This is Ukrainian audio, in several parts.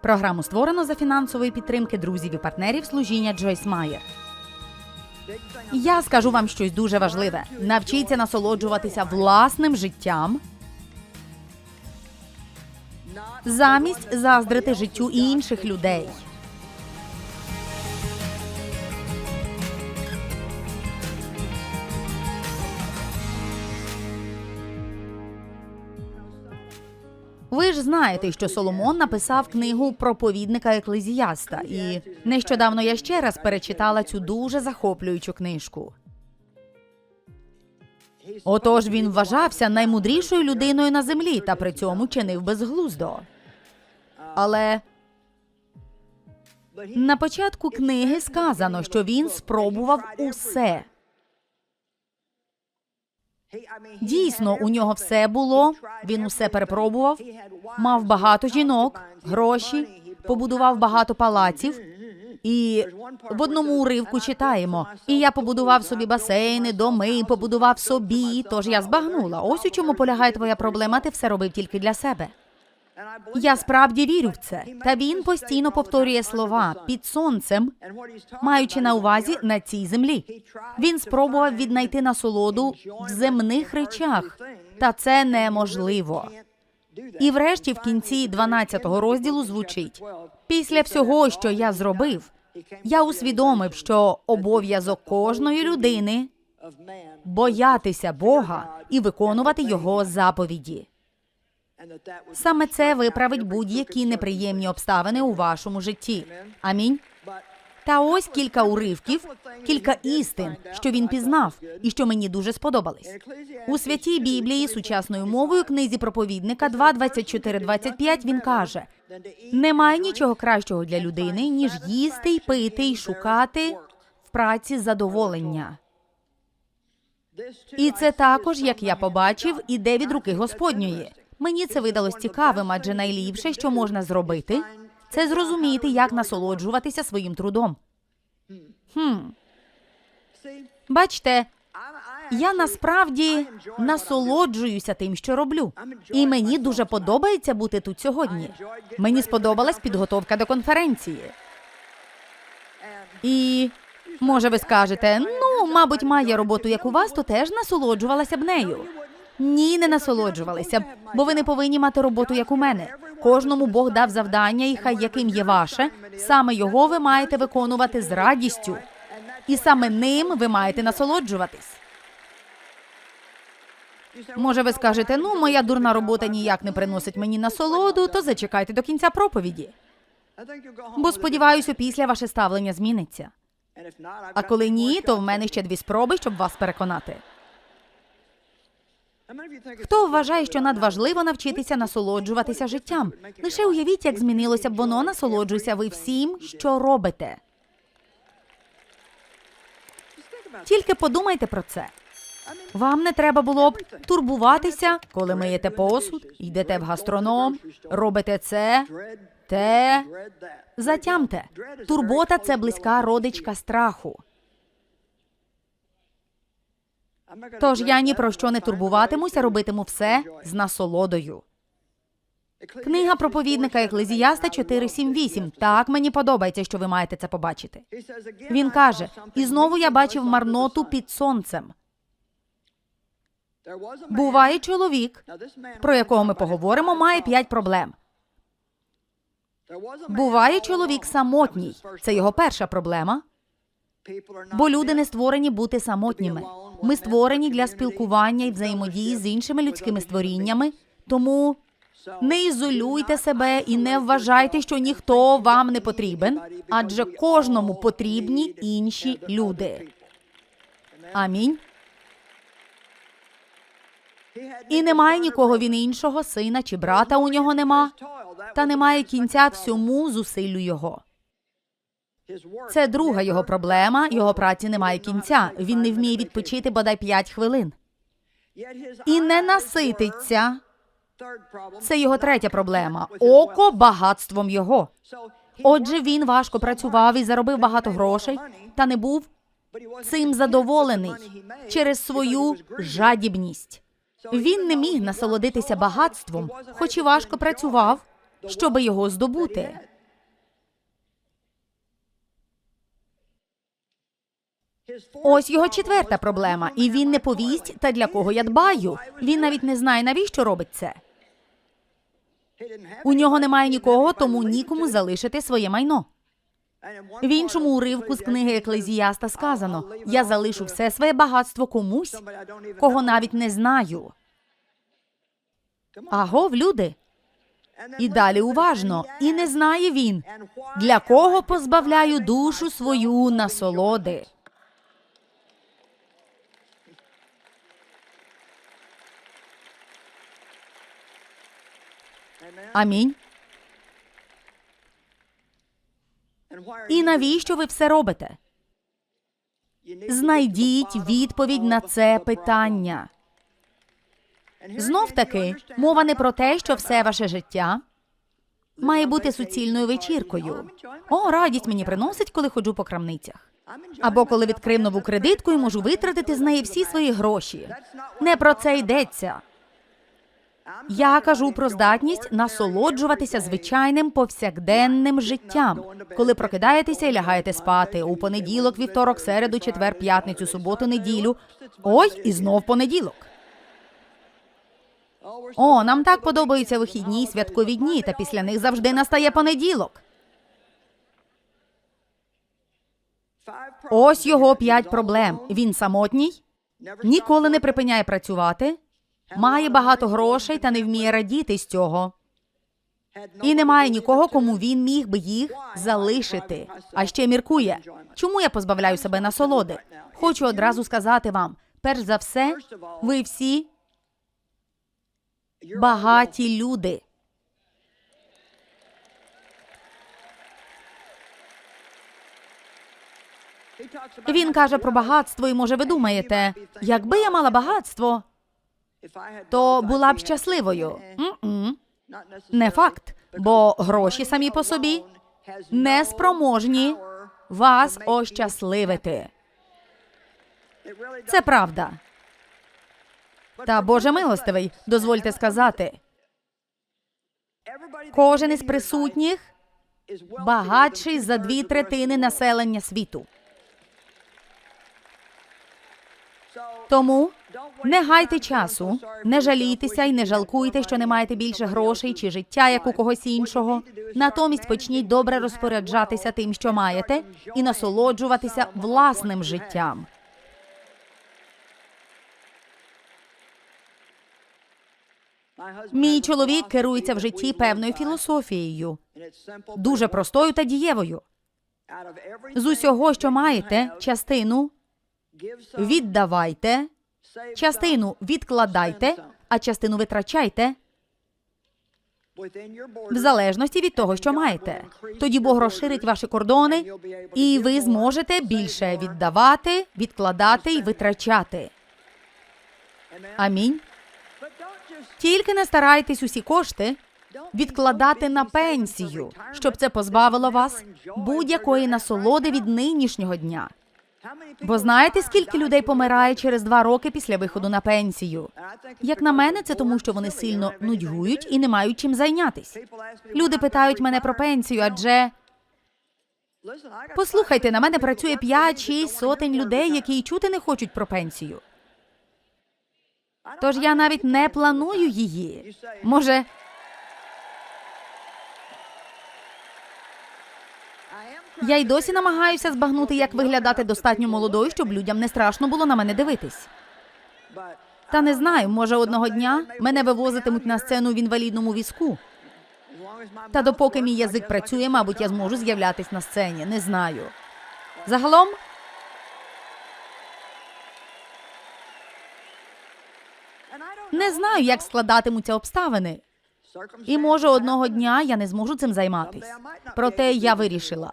Програму створено за фінансової підтримки друзів і партнерів служіння Джойс Майер. Я скажу вам щось дуже важливе: навчіться насолоджуватися власним життям замість заздрити життю інших людей. Ж знаєте, що Соломон написав книгу проповідника еклезіаста, і нещодавно я ще раз перечитала цю дуже захоплюючу книжку. Отож він вважався наймудрішою людиною на землі та при цьому чинив безглуздо. Але на початку книги сказано, що він спробував усе. Дійсно, у нього все було. Він усе перепробував, мав багато жінок, гроші, побудував багато палаців. І в одному уривку читаємо: і я побудував собі басейни, доми, побудував собі. Тож я збагнула. Ось у чому полягає твоя проблема. Ти все робив тільки для себе. Я справді вірю в це. Та він постійно повторює слова під сонцем, маючи на увазі на цій землі. Він спробував віднайти насолоду в земних речах, та це неможливо. І врешті, в кінці 12-го розділу звучить: після всього, що я зробив, я усвідомив, що обов'язок кожної людини боятися Бога і виконувати його заповіді. Саме це виправить будь-які неприємні обставини у вашому житті. Амінь. Та ось кілька уривків, кілька істин, що він пізнав, і що мені дуже сподобались. У святій Біблії сучасною мовою книзі проповідника 2.24.25 він каже: немає нічого кращого для людини, ніж їсти й пити й шукати в праці задоволення. І це також, як я побачив, іде від руки Господньої. Мені це видалось цікавим, адже найліпше, що можна зробити, це зрозуміти, як насолоджуватися своїм трудом. Хм. Бачте, я насправді насолоджуюся тим, що роблю. І мені дуже подобається бути тут сьогодні. Мені сподобалась підготовка до конференції. І може ви скажете, ну, мабуть, має роботу, як у вас, то теж насолоджувалася б нею. Ні, не насолоджувалися бо ви не повинні мати роботу, як у мене. Кожному Бог дав завдання, і хай яким є ваше, саме його ви маєте виконувати з радістю, і саме ним ви маєте насолоджуватись. Може, ви скажете, ну, моя дурна робота ніяк не приносить мені насолоду, то зачекайте до кінця проповіді. Бо сподіваюся, після ваше ставлення зміниться. А коли ні, то в мене ще дві спроби, щоб вас переконати. Хто вважає, що надважливо навчитися насолоджуватися життям? Лише уявіть, як змінилося б воно, насолоджуйся ви всім, що робите. Тільки подумайте про це. Вам не треба було б турбуватися, коли миєте посуд, йдете в гастроном, робите це, те. Затямте. Турбота це близька родичка страху. Тож я ні про що не турбуватимуся, робитиму все з насолодою. Книга проповідника Еклезіаста 4.7.8. Так мені подобається, що ви маєте це побачити. Він каже: і знову я бачив марноту під сонцем. Буває чоловік, про якого ми поговоримо, має п'ять проблем. Буває чоловік самотній. Це його перша проблема. Бо люди не створені бути самотніми. Ми створені для спілкування і взаємодії з іншими людськими створіннями. Тому не ізолюйте себе і не вважайте, що ніхто вам не потрібен, адже кожному потрібні інші люди. Амінь. І немає нікого він іншого, сина чи брата у нього нема, та немає кінця всьому зусиллю його. Це друга його проблема. Його праці немає кінця. Він не вміє відпочити бодай п'ять хвилин. І не насититься. Це його третя проблема. Око багатством його. Отже, він важко працював і заробив багато грошей, та не був цим задоволений через свою жадібність. Він не міг насолодитися багатством, хоч і важко працював, щоби його здобути. Ось його четверта проблема, і він не повість, та для кого я дбаю. Він навіть не знає, навіщо робить це. У нього немає нікого, тому нікому залишити своє майно. В іншому уривку з книги Еклезіаста сказано: я залишу все своє багатство комусь, кого навіть не знаю. Агов, люди. І далі уважно. І не знає він, для кого позбавляю душу свою насолоди. Амінь. І навіщо ви все робите? Знайдіть відповідь на це питання. Знов таки, мова не про те, що все ваше життя має бути суцільною вечіркою. О, радість мені приносить, коли ходжу по крамницях. Або коли відкрив нову кредитку і можу витратити з неї всі свої гроші. Не про це йдеться. Я кажу про здатність насолоджуватися звичайним повсякденним життям, коли прокидаєтеся і лягаєте спати у понеділок, вівторок, середу, четвер, п'ятницю, суботу, неділю. Ой, і знов понеділок. О, нам так подобаються вихідні й святкові дні, та після них завжди настає понеділок. Ось його п'ять проблем. Він самотній, ніколи не припиняє працювати, має багато грошей та не вміє радіти з цього. І немає нікого, кому він міг би їх залишити. А ще міркує, чому я позбавляю себе насолоди? Хочу одразу сказати вам: перш за все, ви всі багаті люди. Він каже про багатство, і може ви думаєте, якби я мала багатство, то була б щасливою. М-м. Не факт, бо гроші самі по собі не спроможні вас ощасливити. Це правда. Та Боже милостивий, дозвольте сказати, кожен із присутніх багатший за дві третини населення світу. Тому не гайте часу, не жалійтеся і не жалкуйте, що не маєте більше грошей чи життя, як у когось іншого. Натомість почніть добре розпоряджатися тим, що маєте, і насолоджуватися власним життям. Мій чоловік керується в житті певною філософією, дуже простою та дієвою. З усього, що маєте, частину віддавайте, частину відкладайте, а частину витрачайте в залежності від того, що маєте. Тоді Бог розширить ваші кордони, і ви зможете більше віддавати, відкладати і витрачати. Амінь. Тільки не старайтесь усі кошти відкладати на пенсію, щоб це позбавило вас будь-якої насолоди від нинішнього дня. Бо знаєте, скільки людей помирає через два роки після виходу на пенсію? Як на мене, це тому, що вони сильно нудьгують і не мають чим зайнятись. Люди питають мене про пенсію, адже послухайте, на мене працює 5-6 сотень людей, які й чути не хочуть про пенсію. Тож я навіть не планую її. Може, я й досі намагаюся збагнути, як виглядати достатньо молодою, щоб людям не страшно було на мене дивитись. Та не знаю, може одного дня мене вивозитимуть на сцену в інвалідному візку. Та допоки мій язик працює, мабуть, я зможу з'являтись на сцені. Не знаю. Загалом. Не знаю, як складатимуться обставини. І може одного дня я не зможу цим займатись. Проте я вирішила.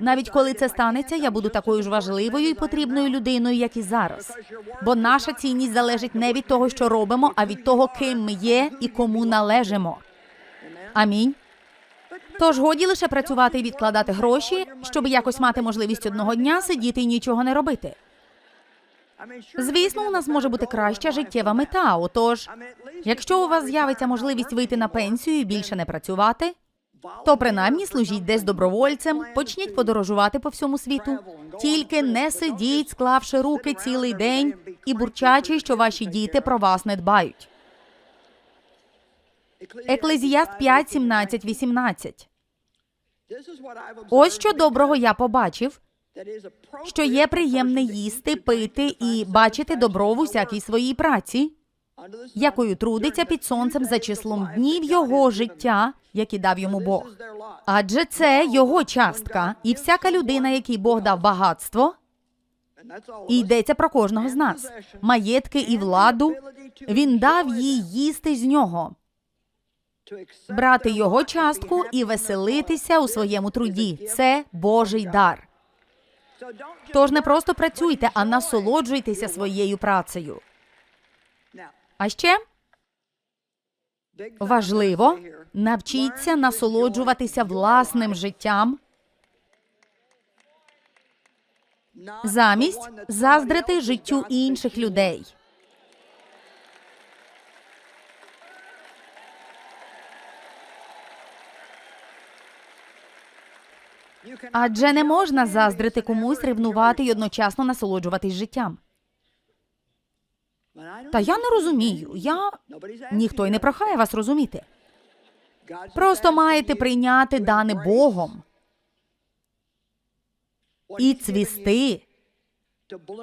Навіть коли це станеться, я буду такою ж важливою і потрібною людиною, як і зараз. Бо наша цінність залежить не від того, що робимо, а від того, ким ми є і кому належимо. Амінь. Тож годі лише працювати і відкладати гроші, щоб якось мати можливість одного дня сидіти і нічого не робити. Звісно, у нас може бути краща життєва мета. Отож, якщо у вас з'явиться можливість вийти на пенсію і більше не працювати, то принаймні служіть десь добровольцем, почніть подорожувати по всьому світу. Тільки не сидіть, склавши руки цілий день і бурчачи, що ваші діти про вас не дбають. Еклезіаст 5, 17, 18. Ось що доброго я побачив, що є приємне їсти, пити і бачити добро в усякій своїй праці, якою трудиться під сонцем за числом днів його життя, які дав йому Бог. Адже це його частка, і всяка людина, якій Бог дав багатство, і йдеться про кожного з нас, маєтки і владу, він дав їй їсти з нього, брати його частку і веселитися у своєму труді. Це Божий дар. Тож не просто працюйте, а насолоджуйтеся своєю працею. А ще важливо навчіться насолоджуватися власним життям замість заздрити життю інших людей. Адже не можна заздрити комусь, ревнувати й одночасно насолоджуватись життям. Та я не розумію. Я ніхто й не прохає вас розуміти. Просто маєте прийняти дане Богом і цвісти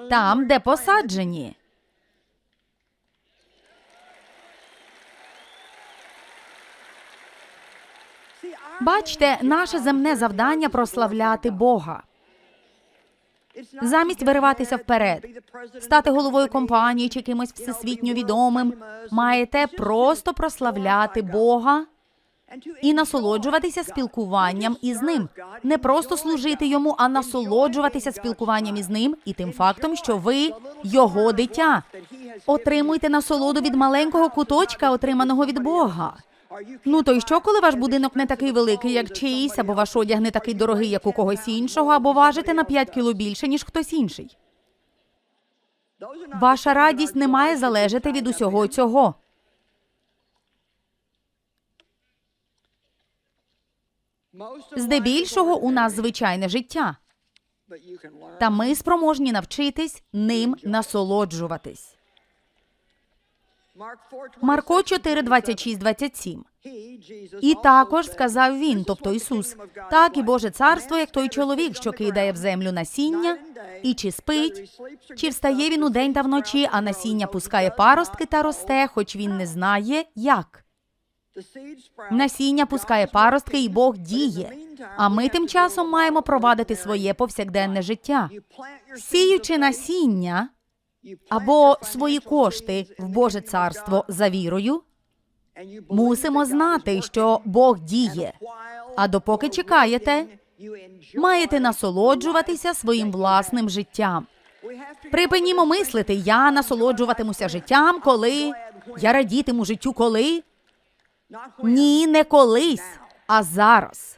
там, де посаджені. Бачте, наше земне завдання прославляти Бога. Замість вириватися вперед, стати головою компанії чи кимось всесвітньо відомим, маєте просто прославляти Бога і насолоджуватися спілкуванням із ним. Не просто служити йому, а насолоджуватися спілкуванням із ним і тим фактом, що ви його дитя. Отримуйте насолоду від маленького куточка, отриманого від Бога. Ну то й що, коли ваш будинок не такий великий, як чиїсь, або ваш одяг не такий дорогий, як у когось іншого, або важите на 5 кіло більше, ніж хтось інший. Ваша радість не має залежати від усього цього. Здебільшого у нас звичайне життя, та ми спроможні навчитись ним насолоджуватись. Марко 4, 26, 27. І також сказав він, тобто Ісус, так і Боже царство, як той чоловік, що кидає в землю насіння, і чи спить, чи встає він удень та вночі, а насіння пускає паростки та росте, хоч він не знає, як. Насіння пускає паростки, і Бог діє. А ми тим часом маємо провадити своє повсякденне життя. Сіючи насіння або свої кошти в Боже царство за вірою, мусимо знати, що Бог діє. А допоки чекаєте, маєте насолоджуватися своїм власним життям. Припинімо мислити, я насолоджуватимуся життям, коли я радітиму життю, коли ні, не колись, а зараз.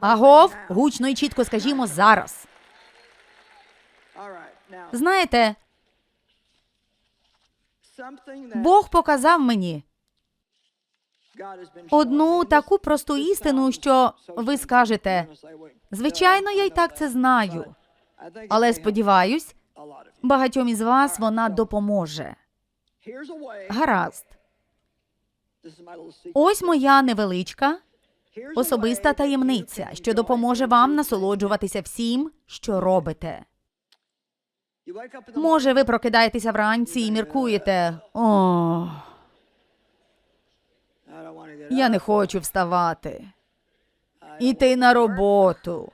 Агов, гучно і чітко скажімо зараз. Знаєте, Бог показав мені одну таку просту істину, що ви скажете, звичайно, я й так це знаю, але сподіваюсь, багатьом із вас вона допоможе. Гаразд. Ось моя невеличка особиста таємниця, що допоможе вам насолоджуватися всім, що робите. Може, ви прокидаєтеся вранці і міркуєте. О, я не хочу вставати. Іти на роботу.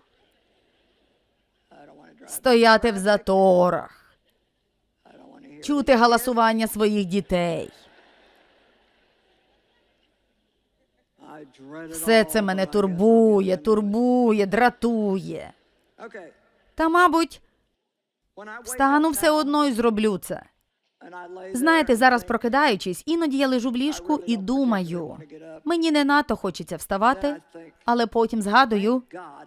Стояти в заторах. Чути галасування своїх дітей. Все це мене турбує, турбує, дратує. Та, мабуть, встану все одно і зроблю це. Знаєте, зараз прокидаючись, іноді я лежу в ліжку і думаю. Мені не надто хочеться вставати, але потім згадую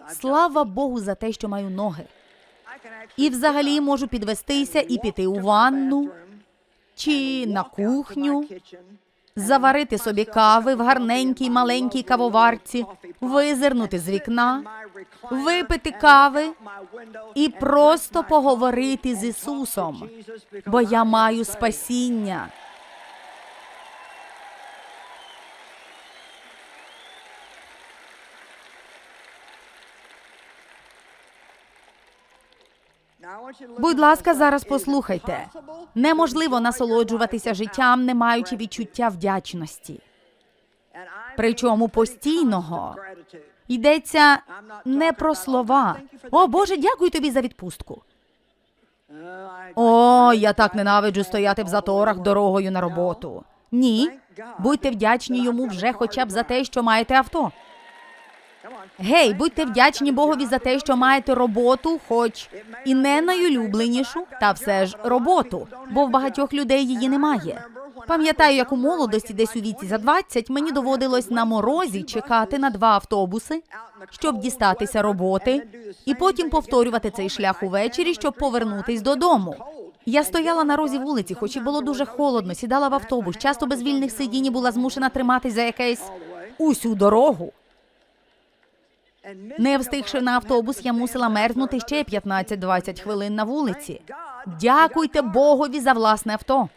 слава Богу за те, що маю ноги. І взагалі можу підвестися і піти у ванну чи на кухню, заварити собі кави в гарненькій маленькій кавоварці, визирнути з вікна, випити кави і просто поговорити з Ісусом, бо я маю спасіння. Будь ласка, зараз послухайте. Неможливо насолоджуватися життям, не маючи відчуття вдячності. Причому постійного. Йдеться не про слова. О Боже, дякую тобі за відпустку. О, я так ненавиджу стояти в заторах дорогою на роботу. Ні, будьте вдячні йому вже хоча б за те, що маєте авто. Гей, будьте вдячні Богові за те, що маєте роботу, хоч і не найулюбленішу, та все ж роботу, бо в багатьох людей її немає. Пам'ятаю, як у молодості, десь у віці за 20, мені доводилось на морозі чекати на два автобуси, щоб дістатися роботи, і потім повторювати цей шлях увечері, щоб повернутись додому. Я стояла на розі вулиці, хоч і було дуже холодно, сідала в автобус, часто без вільних сидінь і була змушена триматись за якесь усю дорогу. Не встигши на автобус, я мусила мерзнути ще 15-20 хвилин на вулиці. Дякуйте Богові за власне авто.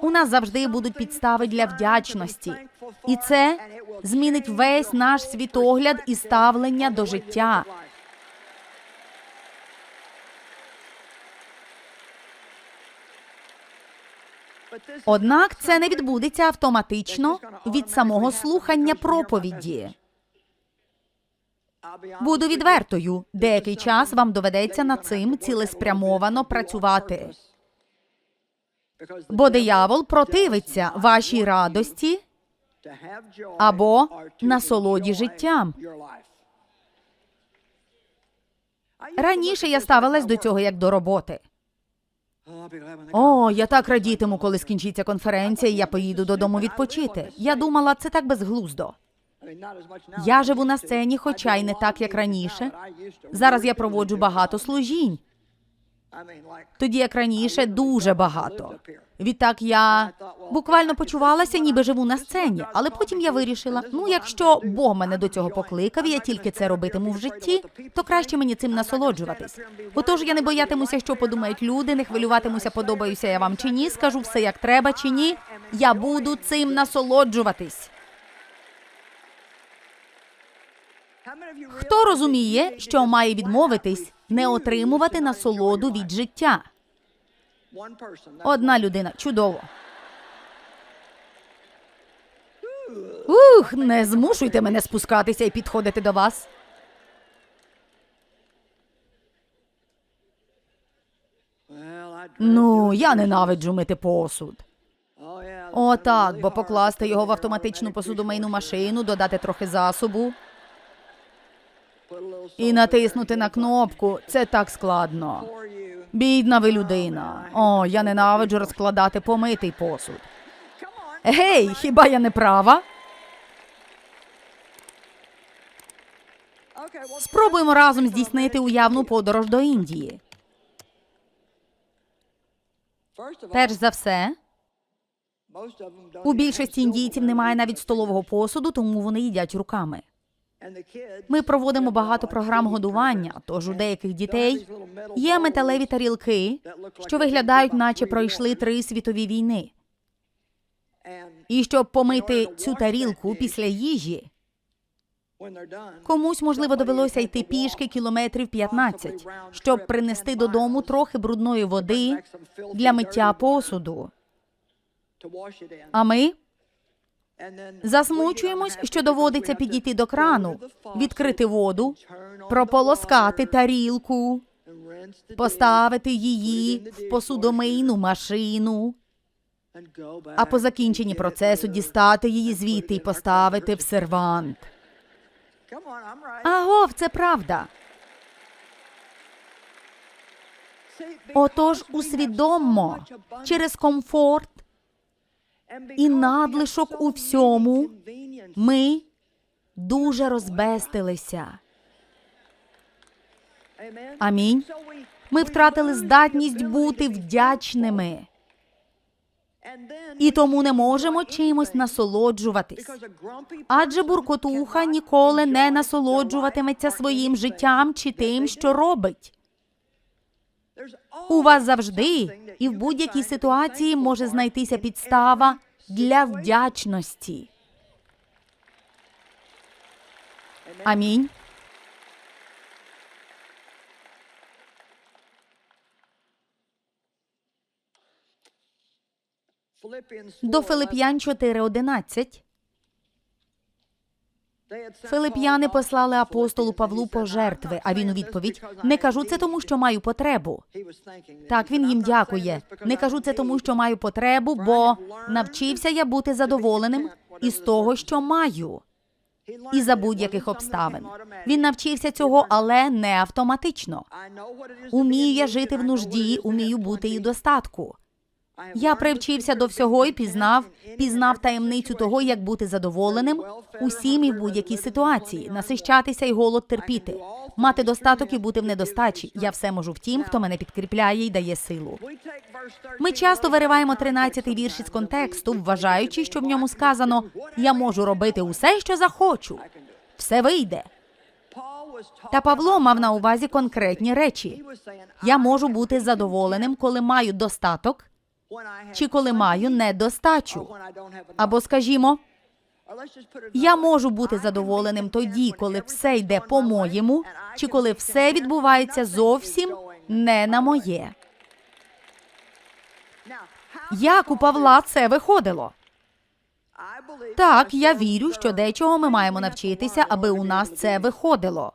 У нас завжди будуть підстави для вдячності, і це змінить весь наш світогляд і ставлення до життя. Однак це не відбудеться автоматично від самого слухання проповіді. Буду відвертою. Деякий час вам доведеться над цим цілеспрямовано працювати. Бо диявол противиться вашій радості або насолоді життям. Раніше я ставилась до цього як до роботи. О, я так радітиму, коли скінчиться конференція, і я поїду додому відпочити. Я думала, це так безглуздо. Я живу на сцені, хоча й не так, як раніше. Зараз я проводжу багато служінь. Тоді як раніше дуже багато. Відтак я буквально почувалася, ніби живу на сцені, але потім я вирішила: ну, якщо Бог мене до цього покликав, і я тільки це робитиму в житті, то краще мені цим насолоджуватись. Отож я не боятимуся, що подумають люди, не хвилюватимуся, подобаюся я вам чи ні, скажу все як треба чи ні. Я буду цим насолоджуватись. Хто розуміє, що має відмовитись, не отримувати насолоду від життя? Одна людина. Чудово. Ух, не змушуйте мене спускатися і підходити до вас. Ну, я ненавиджу мити посуд. О, так, бо покласти його в автоматичну посудомийну машину, додати трохи засобу і натиснути на кнопку. Це так складно. Бідна ви людина. О, я ненавиджу розкладати помитий посуд. Гей, хіба я не права? Спробуємо разом здійснити уявну подорож до Індії. Перш за все, у більшості індійців немає навіть столового посуду, тому вони їдять руками. Ми проводимо багато програм годування, тож у деяких дітей є металеві тарілки, що виглядають, наче пройшли три світові війни. І щоб помити цю тарілку після їжі, комусь можливо довелося йти пішки кілометрів 15, щоб принести додому трохи брудної води для миття посуду. А ми засмучуємось, що доводиться підійти до крану, відкрити воду, прополоскати тарілку, поставити її в посудомийну машину, а по закінченні процесу дістати її звідти і поставити в сервант. Агов, це правда. Отож, усвідоммо, через комфорт і надлишок у всьому ми дуже розбестилися. Амінь. Ми втратили здатність бути вдячними і тому не можемо чимось насолоджуватись. Адже буркотуха ніколи не насолоджуватиметься своїм життям чи тим, що робить. У вас завжди і в будь-якій ситуації може знайтися підстава для вдячності. Амінь. До Филип'ян 4.11. Филип'яни послали апостолу Павлу пожертви, а він у відповідь не кажу це тому, що маю потребу. Так він їм дякує. Не кажу це тому, що маю потребу, бо навчився я бути задоволеним із того, що маю, і за будь-яких обставин. Він навчився цього, але не автоматично. Умію я жити в нужді, умію бути і достатку. Я привчився до всього і пізнав, пізнав таємницю того, як бути задоволеним усім і в будь-якій ситуації, насищатися і голод терпіти, мати достаток і бути в недостачі. Я все можу в тім, хто мене підкріпляє і дає силу. Ми часто вириваємо 13-й вірш із контексту, вважаючи, що в ньому сказано Я можу робити усе, що захочу. Все вийде. Та Павло мав на увазі конкретні речі. Я можу бути задоволеним, коли маю достаток, чи коли маю недостачу. Або скажімо, я можу бути задоволеним тоді, коли все йде по-моєму, чи коли все відбувається зовсім не на моє. Як у Павла це виходило? Так, я вірю, що дечого ми маємо навчитися, аби у нас це виходило.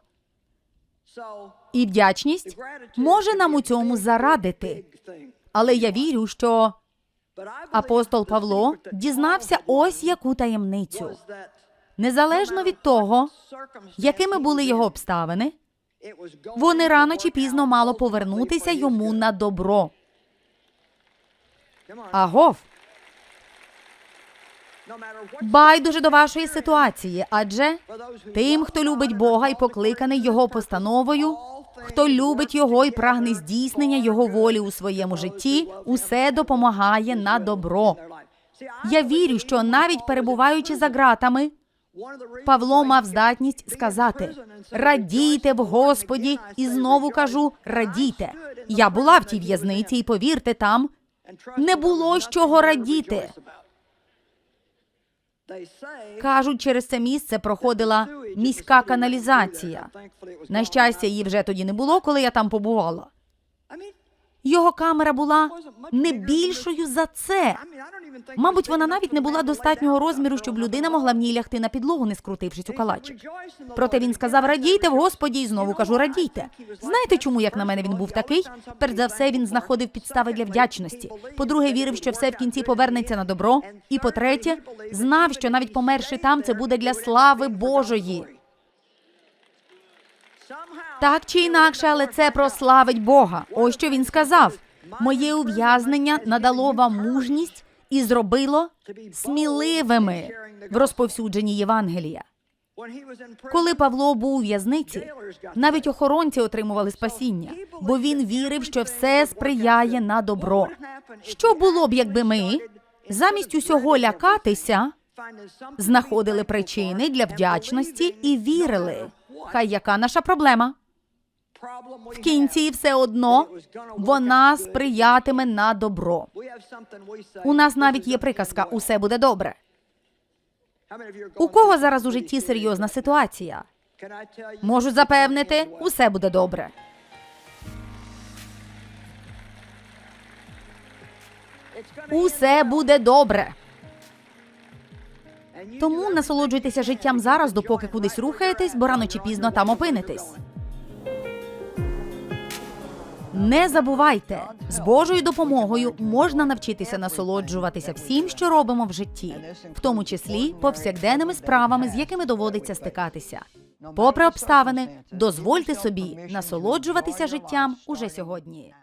І вдячність може нам у цьому зарадити. Але я вірю, що апостол Павло дізнався ось яку таємницю. Незалежно від того, якими були його обставини, вони рано чи пізно мало повернутися йому на добро. Агов, байдуже до вашої ситуації, адже тим, хто любить Бога і покликаний його постановою, хто любить його і прагне здійснення його волі у своєму житті, усе допомагає на добро. Я вірю, що навіть перебуваючи за ґратами, Павло мав здатність сказати: радійте в Господі, і знову кажу, радійте. Я була в тій в'язниці, і повірте, там не було з чого радіти. Кажуть, через це місце проходила міська каналізація. На щастя, її вже тоді не було, коли я там побувала. Його камера була не більшою за це. Мабуть, вона навіть не була достатнього розміру, щоб людина могла в ній лягти на підлогу, не скрутившись у калачик. Проте він сказав: радійте в Господі, і знову кажу, радійте. Знаєте, чому як на мене він був такий? Перш за все, він знаходив підстави для вдячності. По-друге, вірив, що все в кінці повернеться на добро. І по-третє, знав, що навіть померши там, це буде для слави Божої. Так чи інакше, але це прославить Бога. Ось що він сказав. Моє ув'язнення надало вам мужність і зробило сміливими в розповсюдженні Євангелія. Коли Павло був у в'язниці, навіть охоронці отримували спасіння, бо він вірив, що все сприяє на добро. Що було б, якби ми замість усього лякатися знаходили причини для вдячності і вірили? Хай яка наша проблема? В кінці все одно вона сприятиме на добро. У нас навіть є приказка Усе буде добре. У кого зараз у житті серйозна ситуація? Можу запевнити, усе буде добре. Усе буде добре. Тому насолоджуйтеся життям зараз, допоки кудись рухаєтесь, бо рано чи пізно там опинитесь. Не забувайте, з Божою допомогою можна навчитися насолоджуватися всім, що робимо в житті, в тому числі повсякденними справами, з якими доводиться стикатися. Попри обставини, дозвольте собі насолоджуватися життям уже сьогодні.